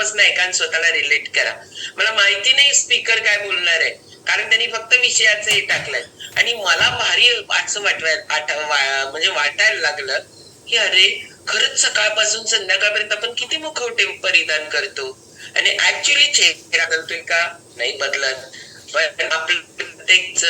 मनापासून ऐका स्वतःला रिलेट करा. मला माहिती नाही स्पीकर काय बोलणार आहे. कारण त्यांनी फक्त विषयाचं हे टाकलंय. आणि मला भारी असं वाटवायला म्हणजे वाटायला लागलं की अरे खरंच सकाळपासून संध्याकाळपर्यंत आपण किती मुखवटे परिधान करतो. आणि ऍक्च्युली चेहरा बदलतोय का? नाही बदलत. पण आपलं प्रत्येक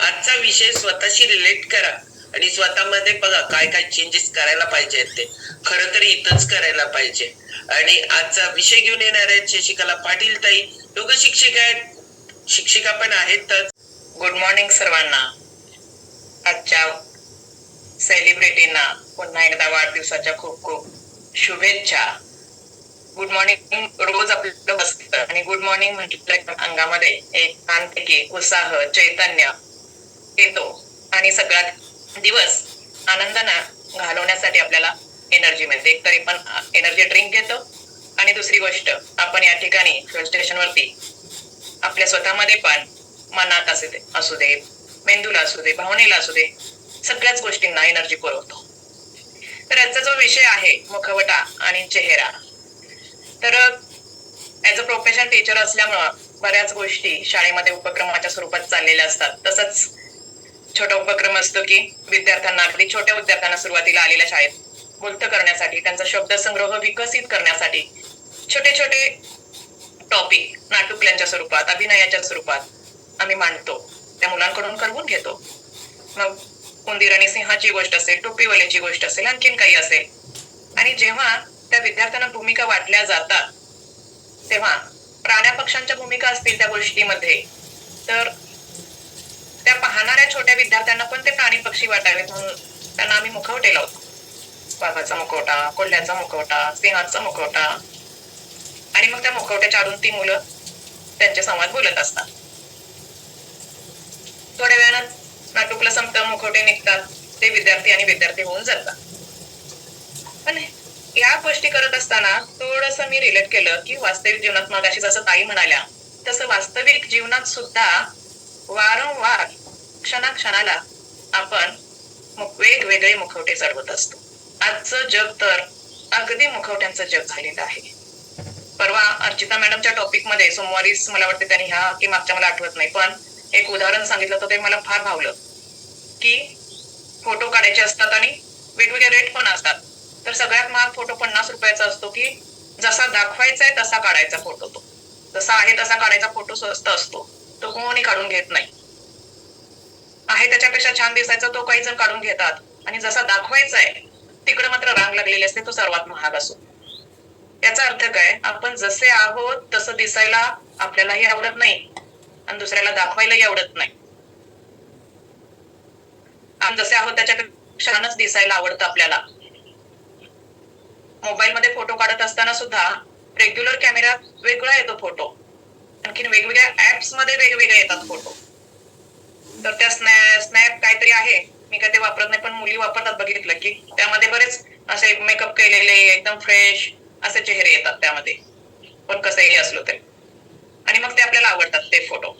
आजचा विषय स्वतःशी रिलेट करा. आणि स्वतःमध्ये बघा काय काय चेंजेस करायला पाहिजेत ते. खरं तर इथंच करायला पाहिजे. आणि आजचा विषय घेऊन येणार आहेत शशिकला पाटील ताई. दोघं शिक्षिका आहेत. शिक्षिका पण आहेतच. गुड मॉर्निंग सर्वांना. आजच्या सेलिब्रिटींना पुन्हा एकदा वाढदिवसाच्या खूप खूप शुभेच्छा. गुड मॉर्निंग रोज आपलं बसतं आणि गुड मॉर्निंग म्हटलं अंगामध्ये एक छानपैकी उत्साह चैतन्य येतो. आणि सगळ्यात दिवस आनंदानं घालवण्यासाठी आपल्याला एनर्जी मिळते. एक तरी पण एनर्जी ड्रिंक घेतो. आणि दुसरी गोष्ट आपण या ठिकाणी हिल स्टेशन वरती आपल्या स्वतःमध्ये पण मनात असू दे असू दे मेंदूला असू दे भावनेला असू दे सगळ्याच गोष्टींना एनर्जी पुरवतो. तर याचा जो विषय आहे मुखवटा आणि चेहरा तर ऍज अ प्रोफेशनल टीचर असल्यामुळं बऱ्याच गोष्टी शाळेमध्ये उपक्रमाच्या स्वरूपात चाललेल्या असतात. तसंच छोटा उपक्रम असतो की विद्यार्थ्यांना अगदी छोट्या विद्यार्थ्यांना सुरुवातीला आलेल्या शाळेत बोलतं करण्यासाठी त्यांचा शब्दसंग्रह विकसित करण्यासाठी छोटे छोटे टॉपिक नाटुकल्यांच्या स्वरूपात अभिनयाच्या स्वरूपात आम्ही मांडतो. त्या मुलांकडून करवून घेतो. मग उंदीर आणि सिंहाची गोष्ट असेल टोपीवाल्याची गोष्ट असेल आणखीन काही असेल. आणि जेव्हा त्या विद्यार्थ्यांना भूमिका वाटल्या जातात तेव्हा प्राण्या पक्ष्यांच्या भूमिका असतील त्या गोष्टीमध्ये तर त्या पाहणाऱ्या छोट्या विद्यार्थ्यांना पण ते प्राणी पक्षी वाटावेत म्हणून त्यांना आम्ही मुखवटे लावतो वाघाचा मुखवटा कोल्ह्याचा मुखवटा सिंहाचा मुखवटा. आणि मग त्या मुखवट्याच्या आडून ती मुलं त्यांचे संवाद बोलत असतात. थोड्या वेळानं नाटुकलं संपतं मुखवटे निघतात ते विद्यार्थी आणि विद्यार्थी होऊन जातात. पण या गोष्टी करत असताना थोडस मी रिलेट केलं की वास्तविक जीवनात मगाशी जसं ताई म्हणाल्या तसं वास्तविक जीवनात सुद्धा वारंवार क्षणाक्षणाला आपण वेगवेगळे मुखवटे चढवत असतो. आजचं जग तर अगदी मुखवट्यांचं जग झालेलं आहे. परवा अर्चिता मॅडमच्या टॉपिकमध्ये सोमवारीच मला वाटते त्यांनी ह्या की मागच्या मला आठवत नाही पण एक उदाहरण सांगितलं तर ते मला फार भावलं. की फोटो काढायचे असतात आणि वेगवेगळे रेट पण असतात. तर सगळ्यात महाग फोटो पन्नास रुपयाचा असतो की जसा दाखवायचा आहे तसा काढायचा फोटो तो. जसा आहे तसा काढायचा फोटो स्वस्त असतो. तो कोणी काढून घेत नाही. आहे त्याच्यापेक्षा छान दिसायचा तो काही जण काढून घेतात आणि जसा दाखवायचा आहे तिकडे मात्र रांग लागलेली असते तो सर्वात महाग असो. याचा अर्थ काय? आपण जसे आहोत तसं दिसायला आपल्यालाही आवडत नाही आणि दुसऱ्याला दाखवायलाही आवडत नाही. आपण जसे आहोत त्याच्यापेक्षा छानच दिसायला आवडतं आपल्याला. मोबाईल मध्ये फोटो काढत असताना सुद्धा रेग्युलर कॅमेरा वेगळा येतो फोटो आणखीन वेगवेगळ्या ऍप्समध्ये वेगवेगळे येतात फोटो तर त्या स्नॅप स्नॅप काहीतरी आहे. मी काय ते वापरत नाही पण मुली वापरतात बघितलं की. त्यामध्ये बरेच असे मेकअप केलेले एकदम फ्रेश असे चेहरे येतात त्यामध्ये. पण कसंही असलो तरी. आणि मग ते आपल्याला आवडतात ते फोटो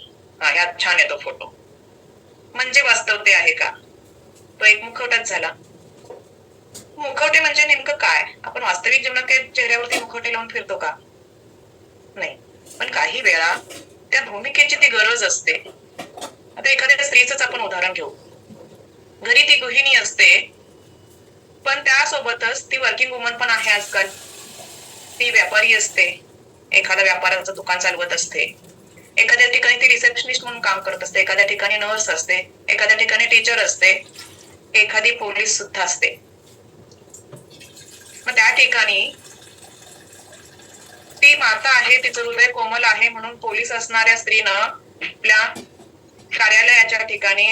हा ह्यात छान येतो फोटो म्हणजे वास्तव ते आहे का? तो एक मुखवटाच झाला. मुखवटे म्हणजे नेमकं काय? आपण वास्तविक जीवनात काही चेहऱ्यावरती मुखवटे लावून फिरतो का? नाही. पण काही वेळा त्या भूमिकेची ती गरज असते. आता एखाद्या स्त्रीच आपण उदाहरण घेऊ. घरी ती गृहिणी असते पण त्यासोबतच ती वर्किंग वुमन पण आहे आजकाल. ती व्यापारी असते एखाद्या व्यापाराचं दुकान चालवत असते. एखाद्या ठिकाणी ती रिसेप्शनिस्ट म्हणून काम करत असते एखाद्या ठिकाणी नर्स असते एखाद्या ठिकाणी टीचर असते एखादी पोलीस सुद्धा असते. मग त्या ठिकाणी ती माता आहे तिचं हृदय कोमल आहे म्हणून पोलीस असणाऱ्या स्त्रीनं आपल्या कार्यालयाच्या ठिकाणी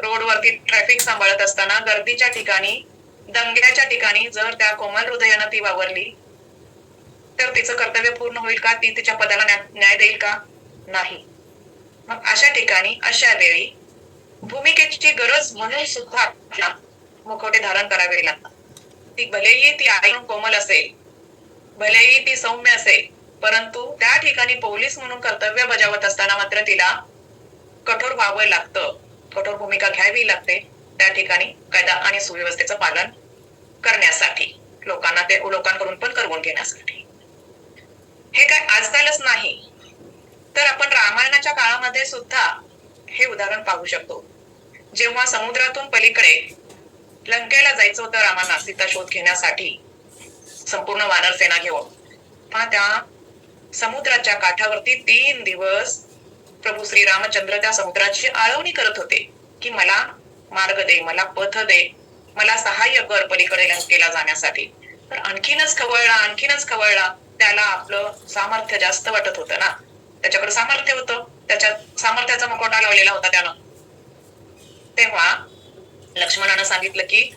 रोडवरती ट्रॅफिक सांभाळत असताना गर्दीच्या ठिकाणी दंग्याच्या ठिकाणी जर त्या कोमल हृदयानं ती वावरली तर तिचं कर्तव्य पूर्ण होईल का? ती तिच्या पदाला न्याय देईल का? नाही. मग अशा ठिकाणी अशा वेळी भूमिकेची गरज म्हणून सुद्धा मुखवटे धारण करावे लागतात. ती भलेही ती आई कोमल असेल भलेही ती सौम्य असेल परंतु त्या ठिकाणी पोलीस म्हणून कर्तव्य बजावत असताना मात्र तिला कठोर व्हावं लागतं. कठोर भूमिका घ्यावी लागते. त्या ठिकाणी कायदा आणि सुव्यवस्थेचं पालन करण्यासाठी लोकांना ते लोकांकडून पण करवून घेण्यासाठी. हे काय आजकालच नाही. तर आपण रामायणाच्या काळामध्ये सुद्धा हे उदाहरण पाहू शकतो. जेव्हा समुद्रातून पलीकडे लंकेला जायचं होतं रामाला सीता शोध घेण्यासाठी संपूर्ण वानर सेना घेऊन. पण त्या समुद्राच्या काठावरती तीन दिवस प्रभू श्री रामचंद्र त्या समुद्राची आळवणी करत होते की मला मार्ग दे मला पथ दे मला सहाय्य कर पलीकडे लंकेला जाण्यासाठी. तर आणखीनच खवळला आणखीनच खवळला. त्याला आपलं सामर्थ्य जास्त वाटत होतं ना. त्याच्याकडे सामर्थ्य होतं. त्याच्या सामर्थ्याचा मुखवटा लावलेला होता त्यानं. तेव्हा लक्ष्मणानं सांगितलं की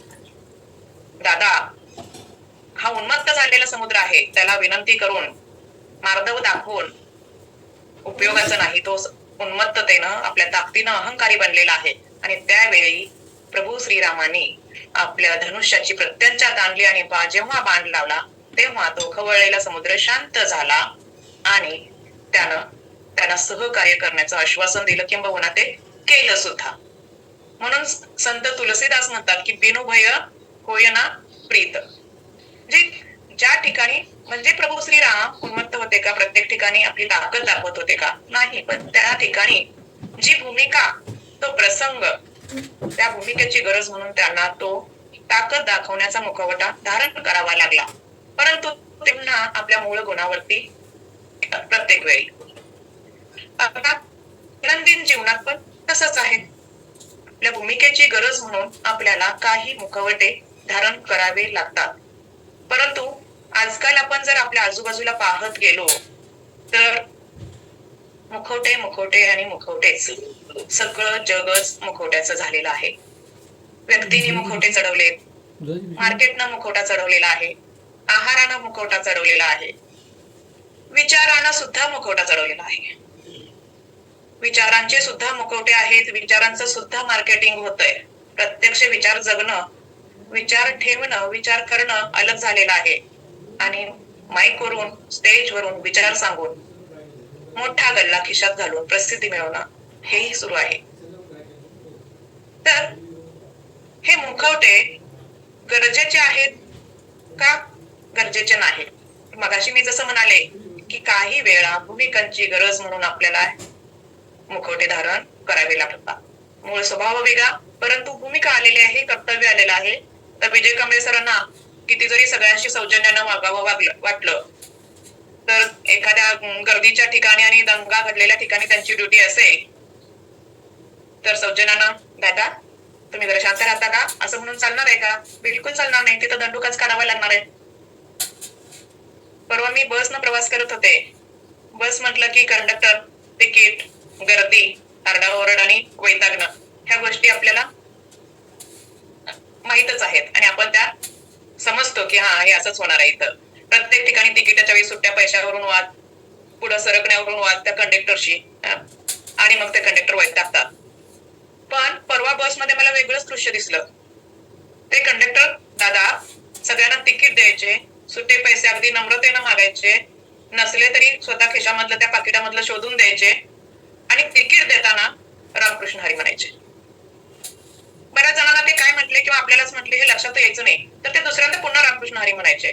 दादा हा उन्मत्त झालेला समुद्र आहे. त्याला विनंती करून मार्दव दाखवून उपयोगाचा नाही तो उन्मत्ततेनं आपल्या ताकदीनं अहंकारी बनलेला आहे. आणि त्यावेळी प्रभू श्रीरामाने आपल्या धनुष्याची प्रत्यंचा ताणली आणि बा जेव्हा बाण लावला तेव्हा तो खवळलेला समुद्र शांत झाला. आणि त्यानं त्यांना सहकार्य करण्याचं आश्वासन दिलं किंबहुना ते केलं सुद्धा. म्हणून संत तुलसीदास म्हणतात की बिनुभय होय ना प्रीत. जे ज्या ठिकाणी म्हणजे प्रभू श्रीराम उन्मत्त होते का? प्रत्येक ठिकाणी आपली ताकद दाखवत होते का? नाही पण त्या ठिकाणी जी भूमिका तो प्रसंग त्या भूमिकेची गरज म्हणून त्यांना तो ताकद दाखवण्याचा मुखवटा धारण करावा लागला. परंतु तेव्हा आपल्या मूळ गुणावरती प्रत्येक वेळी. दैनंदिन जीवनात पण तसंच आहे. आपल्या भूमिकेची गरज म्हणून आपल्याला काही मुखवटे धारण करावे लागतात. परंतु आजकाल आपण जर आपल्या आजूबाजूला पाहत गेलो तर मुखवटे मुखवटे आणि मुखवटेच. सगळं जगच मुखवट्याचं झालेलं आहे. व्यक्तीने मुखवटे चढवलेत. मार्केटनं मुखवटा चढवलेला आहे. आहारानं मुखवटा चढवलेला आहे. विचारानं सुद्धा मुखवटा चढवलेला आहे. विचारांचे सुद्धा मुखवटे आहेत. विचारांचं सुद्धा मार्केटिंग होतंय. प्रत्यक्ष विचार जगणं विचार ठेवणं विचार करणं अलग झालेलं आहे. आणि माईक वरून स्टेज वरून विचार सांगून मोठा गल्ला खिशात घालून प्रसिद्धी मिळवणं हेही सुरू आहे. तर हे मुखवटे गरजेचे आहेत का गरजेचे नाही? मगाशी मी जसं म्हणाले की काही वेळा भूमिकांची गरज म्हणून आपल्याला मुखवटे धारण करावे लागतात. मूळ स्वभाव वेगळा परंतु भूमिका आलेली आहे कर्तव्य आलेलं आहे. तर विजय कांबळे सरांना किती जरी सगळ्यांशी सौजन्यानं वागावं वाटलं. तर एखाद्या गर्दीच्या ठिकाणी आणि दंगा घडलेल्या ठिकाणी त्यांची ड्युटी असेल तर सौजन्यानं दादा तुम्ही जरा शांत राहता का? असं म्हणून चालणार आहे का? बिलकुल चालणार नाही. तिथं दंडुकाच काढावा लागणार आहे. परवा मी बसनं प्रवास करत होते. बस म्हटलं की कंडक्टर तिकीट गर्दी आरडाओरड आणि वैतागणं. ह्या गोष्टी आपल्याला माहीतच आहेत. आणि आपण त्या समजतो की हा हे असंच होणार आहे इथं. प्रत्येक ठिकाणी तिकिटाच्या वेळी सुट्ट्या पैशावरून वाद पुढं सरकण्यावरून वाद त्या कंडक्टरशी आणि मग ते कंडक्टर वैतागतात पण परवा बसमध्ये मला वेगळंच दृश्य दिसलं. ते कंडक्टर दादा सगळ्यांना तिकीट द्यायचे सुट्टे पैसे अगदी नम्रतेनं मागायचे नसले तरी स्वतः खिशामधलं त्या पाकिटामधलं शोधून द्यायचे आणि तिकीट देताना रामकृष्ण हरी म्हणायचे. बऱ्याच जणांना ते काय म्हटले किंवा आपल्यालाच म्हटले हे लक्षात यायचं नाही. तर ते दुसऱ्यांदा पुन्हा रामकृष्ण हरी म्हणायचे.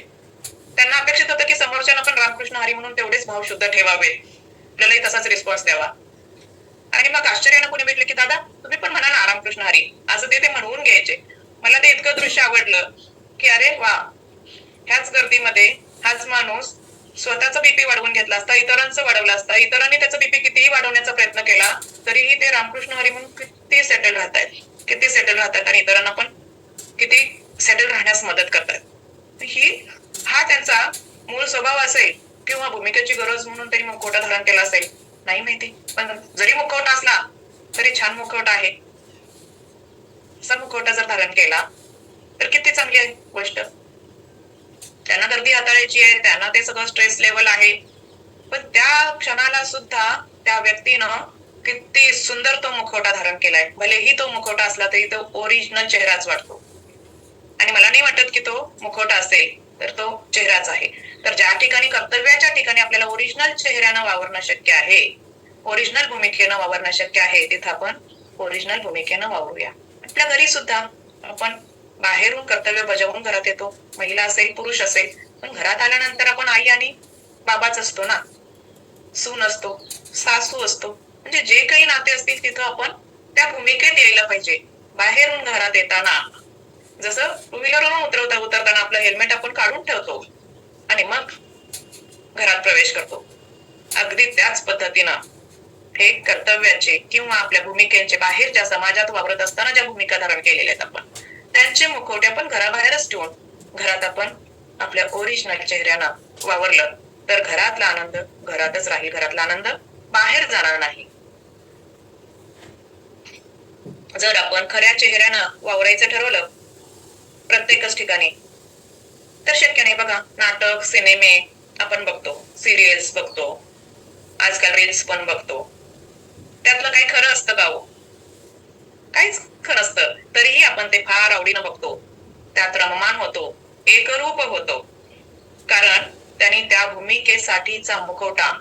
त्यांना अपेक्षित होतं की समोरच्यानं पण रामकृष्ण हरी म्हणून तेवढेच भाव शुद्ध ठेवावे आपल्यालाही तसाच रिस्पॉन्स द्यावा. आणि मग आश्चर्यानं कोणी भेटले की दादा तुम्ही पण म्हणा ना रामकृष्ण हरी. असं ते ते म्हणवून घ्यायचे. मला ते इतकं दृश्य आवडलं की अरे वा! ह्याच गर्दीमध्ये हाच माणूस स्वतःचा बीपी वाढवून घेतला असता इतरांचं वाढवलं असता इतरांनी त्याचा बीपी कितीही वाढवण्याचा प्रयत्न केला तरीही ते रामकृष्ण हरी म्हणून किती सेटल राहत आहेत किती सेटल राहतात आणि इतरांना पण किती सेटल राहण्यास मदत करतात. ही हा त्यांचा मूळ स्वभाव असेल किंवा भूमिकेची गरज म्हणून त्यांनी मुखवटा धारण केला असेल. नाही माहिती. पण जरी मुखवटा असला तरी छान मुखवटा आहे. असा मुखवटा जर धारण केला तर किती चांगली आहे गोष्ट. त्यांना गर्दी हाताळायची आहे त्यांना ते सगळं स्ट्रेस लेवल आहे. पण त्या क्षणाला सुद्धा त्या व्यक्तीनं किती सुंदर तो मुखवटा धारण केलाय. भलेही तो मुखवटा असला तरी तो ओरिजिनल चेहराच वाटतो. आणि मला नाही वाटत की तो मुखवटा असेल तर तो चेहराच आहे. तर ज्या ठिकाणी कर्तव्याच्या ठिकाणी आपल्याला ओरिजिनल चेहऱ्यानं वावरणं शक्य आहे ओरिजिनल भूमिकेनं वावरणं शक्य आहे तिथं आपण ओरिजिनल भूमिकेनं वावरूया. आपल्या घरी सुद्धा आपण बाहेरून कर्तव्य बजावून घरात येतो. महिला असेल पुरुष असेल पण घरात आल्यानंतर आपण आई आणि बाबाच असतो ना. सून असतो सासू असतो म्हणजे जे काही नाते असतील तिथं आपण त्या भूमिकेत यायला पाहिजे. बाहेरून घरात येताना जसं टू व्हीलरवरून उतरवता उतरताना आपलं हेल्मेट आपण काढून ठेवतो. आणि मग घरात प्रवेश करतो. अगदी त्याच पद्धतीनं हे कर्तव्याचे किंवा आपल्या भूमिकेचे बाहेर ज्या समाजात वावरत असताना ज्या भूमिका धारण केलेल्या आहेत आपण त्यांचे मुखवटे आपण घराबाहेरच ठेवून घरात आपण आपल्या ओरिजिनल चेहऱ्यानं वावरलं तर घरातला आनंद घरातच राहील. घरातला आनंद बाहेर जाणार नाही. जर आपण खऱ्या चेहऱ्यानं वावरायचं ठरवलं प्रत्येकच ठिकाणी तर शक्य नाही बघा. नाटक सिनेमे आपण बघतो सिरियल्स बघतो आजकाल रील्स पण बघतो. त्यातलं काही खरं असतं का हो? काहीच खरं असतं. तरीही आपण ते फार आवडीनं बघतो. त्यात रममान होतो एकरूप होतो. कारण त्यांनी त्या भूमिकेसाठीचा मुखवटा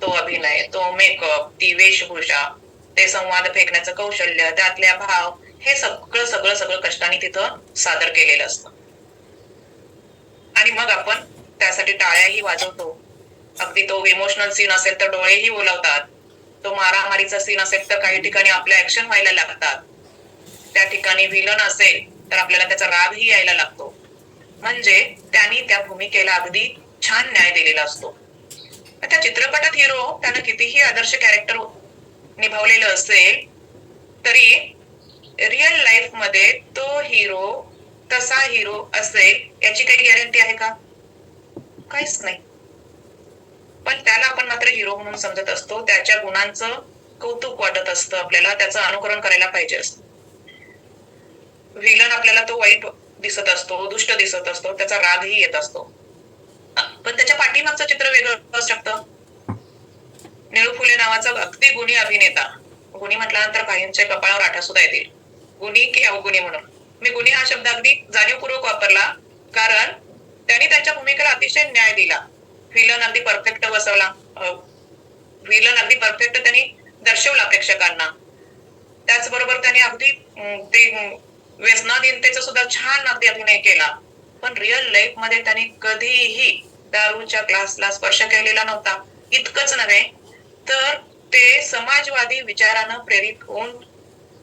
तो अभिनय तो मेकअप ती वेशभूषा ते संवाद फेकण्याचं कौशल्य त्यातल्या भाव हे सगळं सगळं सगळं कष्टाने तिथं सादर केलेलं असतं. आणि मग आपण त्यासाठी टाळ्याही वाजवतो. अगदी तो इमोशनल सीन असेल तर डोळेही ओलावतात. तो मारामारीचा सीन असेल तर काही ठिकाणी आपल्या ऍक्शन व्हायला लागतात. त्या ठिकाणी विलन असेल तर आपल्याला त्याचा रागही यायला लागतो. म्हणजे त्यांनी त्या भूमिकेला अगदी छान न्याय दिलेला असतो. त्या चित्रपटात हिरो त्यानं कितीही आदर्श कॅरेक्टर निभावलेलं असेल तरी रिअल लाईफमध्ये तो हिरो तसा हिरो असेल याची काही गॅरंटी आहे का? काहीच नाही. पण त्याला आपण मात्र हिरो म्हणून समजत असतो. त्याच्या गुणांचं कौतुक वाटत असतं आपल्याला. त्याचं अनुकरण करायला पाहिजे असतं. विलन आपल्याला तो वाईट दिसत असतो दुष्ट दिसत असतो त्याचा रागही येत असतो. पण त्याच्या पाठीमागचं चित्र वेगळं असू शकतं. निळू फुले नावाचा अगदी गुणी अभिनेता. गुणी म्हटल्यानंतर काहींच्या कपाळावर आठा सुद्धा येतील. गुणी की अवगुणी म्हणून. मी गुणी हा शब्द अगदी जाणीवपूर्वक वापरला कारण त्यांनी त्यांच्या भूमिकेला अतिशय न्याय दिला. विलन अगदी परफेक्ट बसवला. विलन अगदी परफेक्ट त्यांनी दर्शवला प्रेक्षकांना. त्याचबरोबर त्यांनी अगदी ते व्यसनाधीनतेचा सुद्धा छान अगदी अभिनय केला. पण रिअल लाईफमध्ये त्यांनी कधीही दारूच्या क्लासला स्पर्श केलेला नव्हता. इतकंच नव्हे तर ते समाजवादी विचारानं प्रेरित होऊन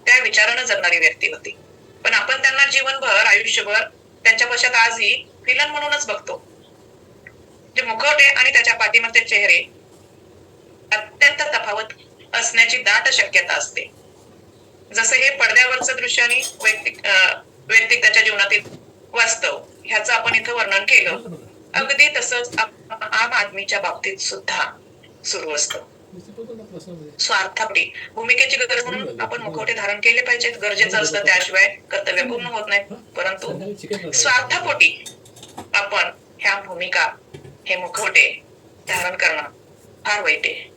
त्या विचारानं जगणारी व्यक्ती होती. पण आपण त्यांना जीवनभर आयुष्यभर त्यांच्या पश्चात आजही विलन म्हणूनच बघतो. जे मुखवटे आणि त्याच्या पाठीमागचे चेहरे अत्यंत तफावत असण्याची दाट शक्यता असते. जसं हे पडद्यावरचं दृश्य आणि वैयक्तिक अं, वैयक्तिक त्याच्या जीवनातील वास्तव ह्याचं आपण इथं वर्णन केलं. अगदी तसंच आम आदमीच्या बाबतीत सुद्धा सुरू असतं. स्वार्थापडी भूमिकेची गरज म्हणून आपण मुखवटे धारण केले पाहिजेत. गरजेचं असतं त्याशिवाय कर्तव्य पूर्ण होत नाही. परंतु स्वार्थापोटी आपण ह्या भूमिका हे मुखवटे धारण करणं फार वाईट आहे.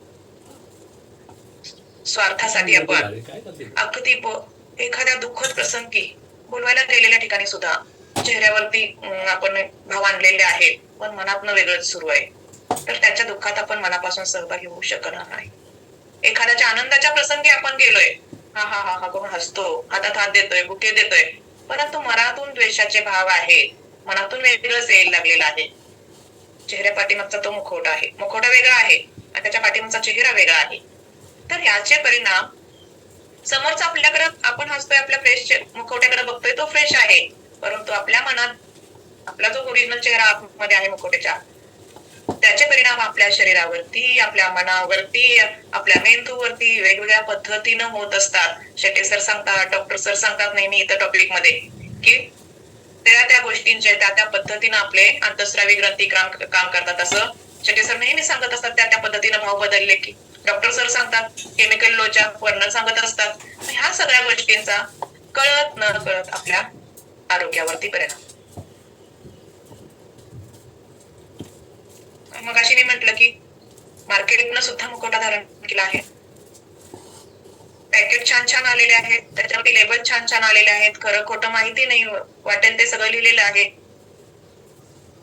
स्वार्थासाठी आपण अगदी एखाद्या दुःखद प्रसंगी बोलवायला गेलेल्या ठिकाणी सुद्धा चेहऱ्यावरती आपण भाव आणलेले आहेत. पण मनातनं वेगळंच सुरू आहे. तर त्याच्या दुःखात आपण मनापासून सहभागी होऊ शकणार नाही. एखाद्याच्या आनंदाच्या प्रसंगी आपण गेलोय. हा हा हा हा कोण हसतो हातात हात देतोय बुके देतोय. परंतु मनातून द्वेषाचे भाव आहेत मनातून वेगळंच यायला लागलेलं आहे. चेहऱ्या पाठीमागचा तो मुखवटा आहे. मुखवटा वेगळा आहे आणि त्याच्या पाठीमागचा चेहरा वेगळा आहे. तर याचे परिणाम समोरचा आपल्याकडे आपण हसतोय आपल्या फ्रेश मुखवट्याकडे बघतोय तो फ्रेश आहे. परंतु आपल्या मनात आपला जो ओरिजिनल चेहरा आतमध्ये आहे मुखवट्याच्या त्याचे परिणाम आपल्या शरीरावरती आपल्या मनावरती आपल्या मेंदूवरती वेगवेगळ्या पद्धतीनं होत असतात. शेटे सर सांगतात डॉक्टर सर सांगतात नेहमी इथं टॉपिकमध्ये की त्या त्या गोष्टींचे त्या त्या पद्धतीनं आपले अंतस्रावी ग्रंथी काम काम करतात. असं शेटे सर नेहमी सांगत असतात त्या त्या पद्धतीनं भाव बदलले की. डॉक्टर सर सांगतात केमिकल लोच्या वर्णन सांगत असतात. ह्या सगळ्या गोष्टींचा कळत न कळत आपल्या आरोग्यावरती परिणाम. मग अशी मी म्हंटल की मार्केटनं सुद्धा मुकोटा धारण केला आहे. पॅकेट छान छान आलेले आहेत त्याच्यावरती लेबल छान छान आलेले आहेत खरं खोटं माहिती नाही वाटेल ते सगळं लिहिलेलं आहे.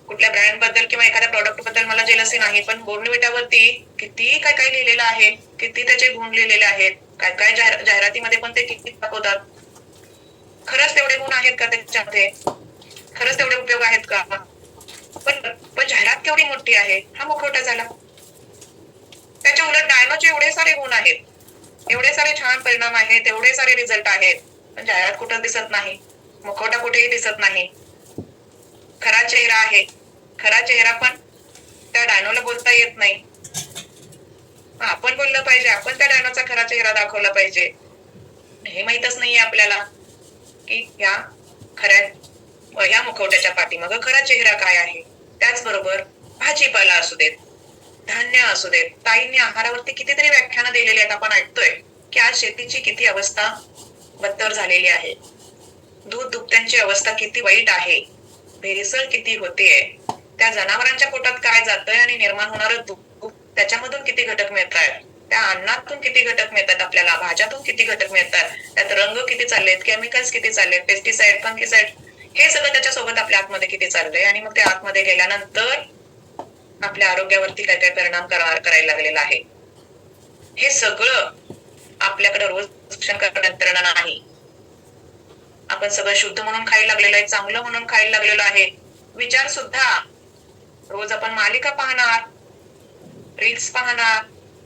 कुठल्या ब्रँडबद्दल किंवा एखाद्या प्रॉडक्टबद्दल मला जेलसी नाही पण बोर्नविटावरती किती काय काय लिहिलेलं आहे किती त्याचे गुण लिहिलेले आहेत काय काय जाहिरातीमध्ये पण ते किती दाखवतात. खरंच तेवढे गुण आहेत का त्याच्यामध्ये? खरंच तेवढे उपयोग आहेत का? पण पण जाहिरात केवढी मोठी आहे? हा मुखवटा झाला. त्याच्या उलट डायनोचे एवढे सारे गुण आहेत. एवढे सारे छान परिणाम आहेत एवढे सारे रिझल्ट आहेत. पण जाहिरात कुठं दिसत नाही? मुखवटा कुठेही दिसत नाही. खरा चेहरा आहे. खरा चेहरा पण त्या डायनोला बोलता येत नाही. आपण बोललं पाहिजे आपण त्या डायनोचा खरा चेहरा दाखवला पाहिजे. हे माहीतच नाहीये आपल्याला की या खऱ्या ह्या मुखवट्याच्या पाठीमागं खरा चेहरा काय आहे? त्याचबरोबर भाजीपाला असू देत धान्य असू देत ताईंनी आहारावरती कितीतरी व्याख्यानं दिलेली आहेत. आपण ऐकतोय की आज शेतीची किती अवस्था बत्तर झालेली आहे. दूध दुभत्यांची अवस्था किती वाईट आहे. भेसळ किती होतीये त्या जनावरांच्या पोटात काय जातंय आणि निर्माण होणारं दूध त्याच्यामधून किती घटक मिळत आहेत त्या अन्नातून किती घटक मिळतात आपल्याला? भाज्यातून किती घटक मिळतात त्यात रंग किती चाललेत? केमिकल्स किती चाललेत? पेस्टिसाइड फंगिसाइड हे सगळं त्याच्यासोबत आपल्या आतमध्ये किती चाललंय आणि मग ते आतमध्ये गेल्यानंतर आपल्या आरोग्यावरती काय काय परिणाम करायला लागलेला आहे. हे सगळं आपल्याकडे रोज शिक्षण यंत्रणा नाही. आपण सगळं शुद्ध म्हणून खायला लागलेलं आहे चांगलं म्हणून खायला लागलेलो आहे. विचार सुद्धा. रोज आपण मालिका पाहणार रील्स पाहणार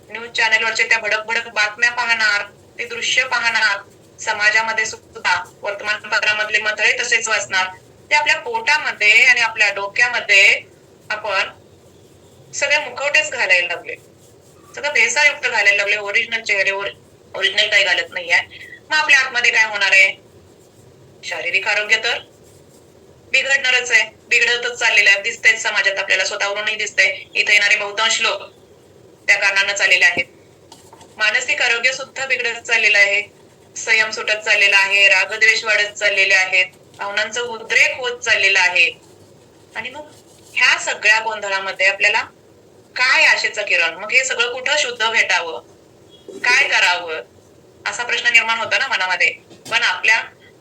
न्यूज चॅनेलवरचे त्या भडक भडक बातम्या पाहणार ते दृश्य पाहणार. समाजामध्ये सुद्धा वर्तमानपत्रामधले मथळे तसेच वाचणार ते आपल्या पोटामध्ये आणि आपल्या डोक्यामध्ये आपण सगळे मुखवटेच घालायला लागले. सगळं भेसायुक्त घालायला लागले. ओरिजिनल चेहऱ्यावर ओरिजिनल काही घालत नाहीये. मग आपल्या आतमध्ये काय होणार आहे? शारीरिक आरोग्य तर बिघडणारच आहे. बिघडतच चाललेलं आहे. दिसतंय समाजात आपल्याला. स्वतःवरूनही दिसतंय. इथे येणारे बहुतांश लोक त्या कारणानं चाललेले आहेत. मानसिक आरोग्य सुद्धा बिघडत चाललेलं आहे. संयम सुटत चाललेला आहे रागद्वेष वाढत चाललेले आहेत भावनांचं उद्रेक होत चाललेला आहे. आणि मग ह्या सगळ्या गोंधळामध्ये आपल्याला काय आशेचं किरण? मग हे सगळं कुठं शुद्ध भेटावं? काय करावं? असा प्रश्न निर्माण होता ना मनामध्ये. पण आपल्या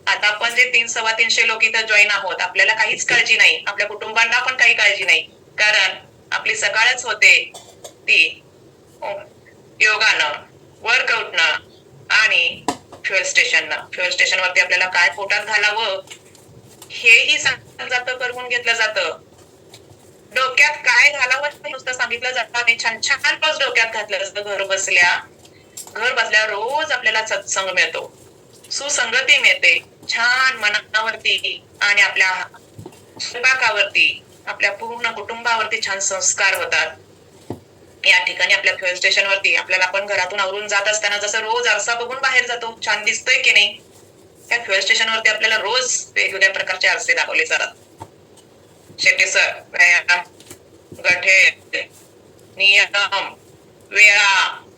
आता आपण जे तीन सव्वा तीनशे लोक इथं जॉईन आहोत आपल्याला काहीच काळजी नाही. आपल्या कुटुंबांना पण काही काळजी नाही. कारण आपली सकाळच होते ती योगानं वर्कआउटनं आणि फ्युएल स्टेशनला फ्युएल स्टेशनवरती आपल्याला काय पोटात घालावं हेही सांगितलं जातं करून घेतलं जातं. डोक्यात काय घालावं नुसतं सांगितलं जातं आणि छान छान बस डोक्यात घातलं जातं घर बसल्या. घर बसल्या रोज आपल्याला सत्संग मिळतो. सुसंगती मिळते. छान मनावरती आणि आपल्या स्वयंपाकावरती आपल्या पूर्ण कुटुंबावरती छान संस्कार होतात. या ठिकाणी आपल्या फ्युएल स्टेशन वरती आपल्याला आपण घरातून आवरून जात असताना जसं रोज आरसा बघून बाहेर जातो छान दिसतोय की नाही त्या फ्युएल स्टेशन वरती आपल्याला रोज वेगवेगळ्या प्रकारचे आरसे दाखवले जातात. शेट्टी सर व्यायाम गठे नियम वेळा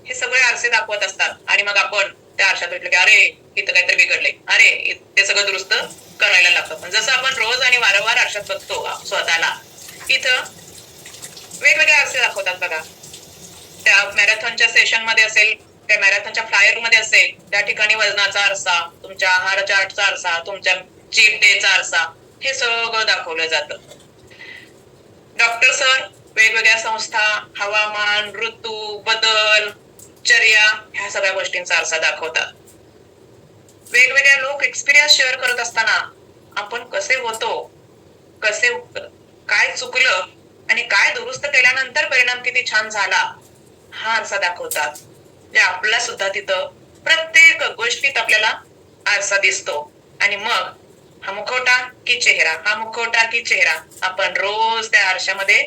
हे सगळे आरसे दाखवत असतात. आणि मग आपण त्या आरशात भेटलो की अरे इथं काहीतरी बिघडले अरे ते सगळं दुरुस्त करायला लागतं. पण जसं आपण रोज आणि वारंवार आरशात बघतो स्वतःला इथं वेगवेगळे आरसे दाखवतात बघा. त्या मॅरेथॉनच्या सेशनमध्ये असेल त्या मॅरेथॉनच्या फ्लायरमध्ये असेल त्या ठिकाणी वजनाचा आरसा तुमच्या आहार चार्टचा आरसा तुमच्या चीप डेचा आरसा हे सगळं दाखवलं जातं. डॉक्टर सर वेगवेगळ्या संस्था हवामान ऋतू बदल चर्या ह्या सगळ्या गोष्टींचा आरसा दाखवतात. वेगवेगळ्या लोक एक्सपिरियन्स शेअर करत असताना आपण कसे होतो कसे काय चुकलं आणि काय दुरुस्त केल्यानंतर परिणाम किती छान झाला हा आरसा दाखवतात. म्हणजे आपला सुद्धा तिथं प्रत्येक गोष्टीत आपल्याला आरसा दिसतो. आणि मग हा मुखवटा की चेहरा हा मुखवटा की चेहरा आपण रोज त्या आरशामध्ये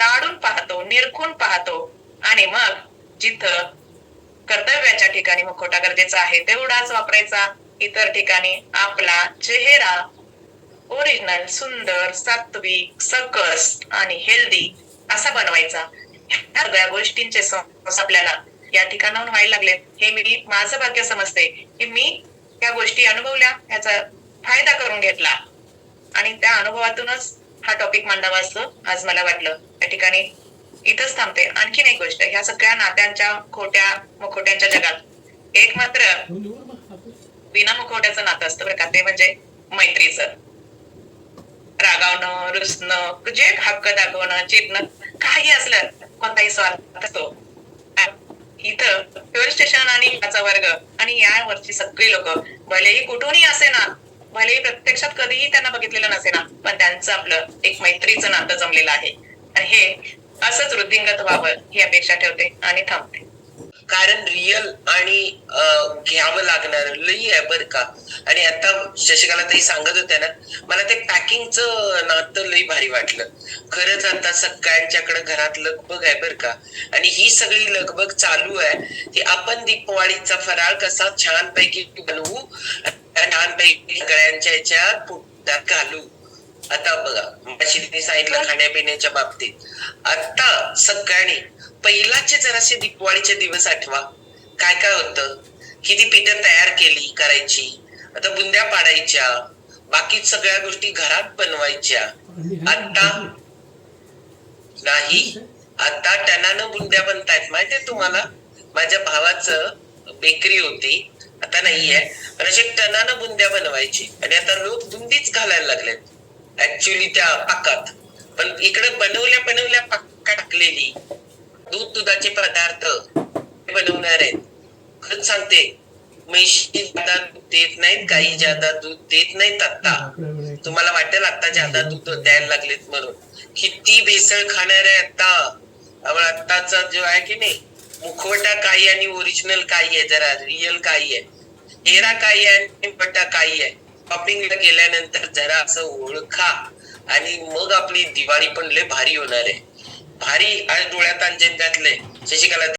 ताडून पाहतो निरखून पाहतो. आणि मग जिथं कर्तव्याच्या ठिकाणी मुखवटा गरजेचा आहे तेवढाच वापरायचा. इतर ठिकाणी आपला चेहरा ओरिजिनल सुंदर सात्विक सकस आणि हेल्दी असा बनवायचा. ह्या सगळ्या गोष्टींचे संस्कार आपल्याला. या ठिकाणाहून व्हायला लागले. हे मी माझं भाग्य समजते की मी या गोष्टी अनुभवल्या याचा फायदा करून घेतला. आणि त्या अनुभवातूनच हा टॉपिक मांडावा असं आज मला वाटलं. या ठिकाणी इथंच थांबते. आणखीन एक गोष्ट ह्या सगळ्या नात्यांच्या खोट्या मुखोट्यांच्या जगात एक मात्र विना मुखवट्याचं नातं असतं बरं का ते म्हणजे मैत्रीचं. रागावणं रुसणं जे हक्क दाखवणं चिरणं काही असलं कोणताही स्वार्थ असतो इथं फ्युएल स्टेशन आणि याचा वर्ग आणि यावरची सगळी लोक भलेही कुठूनही असे ना भलेही प्रत्यक्षात कधीही त्यांना बघितलेलं नसे ना पण त्यांचं आपलं एक मैत्रीचं नातं जमलेलं आहे. आणि हे असंच वृद्धिंगत व्हावं ही अपेक्षा ठेवते आणि थांबते. कारण रिअल आणि घ्यावं लागणार. लई आहे बर का. आणि आता शशिकला ताई सांगत होत्या ना मला ते पॅकिंगचं नातं लई भारी वाटलं. खरंच आता सगळ्यांच्याकडे घरात लगबग आहे बर का. आणि ही सगळी लगबग चालू आहे की आपण दीपवाळीचा फराळ कसा छानपैकी बनवू छानपैकी सगळ्यांच्या याच्यात पोटात घालू. आता बघा सांगितलं खाण्यापिण्याच्या बाबतीत. आता सगळ्यांनी पहिलाचे जरासे दिपवाळीचे दिवस आठवा काय काय होतं? किती पिठं तयार केली करायची? आता बुंद्या पाडायच्या बाकी सगळ्या गोष्टी घरात बनवायच्या. आता नाही. आता टनानं बुंद्या बनतायत. माहितीये तुम्हाला? माझ्या भावाचं बेकरी होती. आता नाहीये. पण असे टनानं बुंद्या बनवायची. आणि आता लोक बुंदीच घालायला लागलेत. ऍक्च्युली त्या पाकात. पण इकडे बनवल्या बनवल्या पाका टाकलेली. दूध दुधाचे पदार्थ बनवणार आहेत. खरंच सांगते म्हशी जादा दूध देत नाहीत गाई जादा दूध देत नाहीत आता तुम्हाला वाटेल आता जादा दूध द्यायला लागलेत म्हणून. किती भेसळ खाणार आहे आता आपण आत्ताचा जो आहे की नाही मुखवटा काही आणि ओरिजिनल काही आहे जरा रिअल काही आहे. हेरा काही आहे आणि काही आहे. शॉपिंगला गेल्यानंतर जरा असं ओळखा आणि मग आपली दिवाळी पण लय भारी होणार आहे. भारी आणि डोळ्यात अंजन घातले शशिकला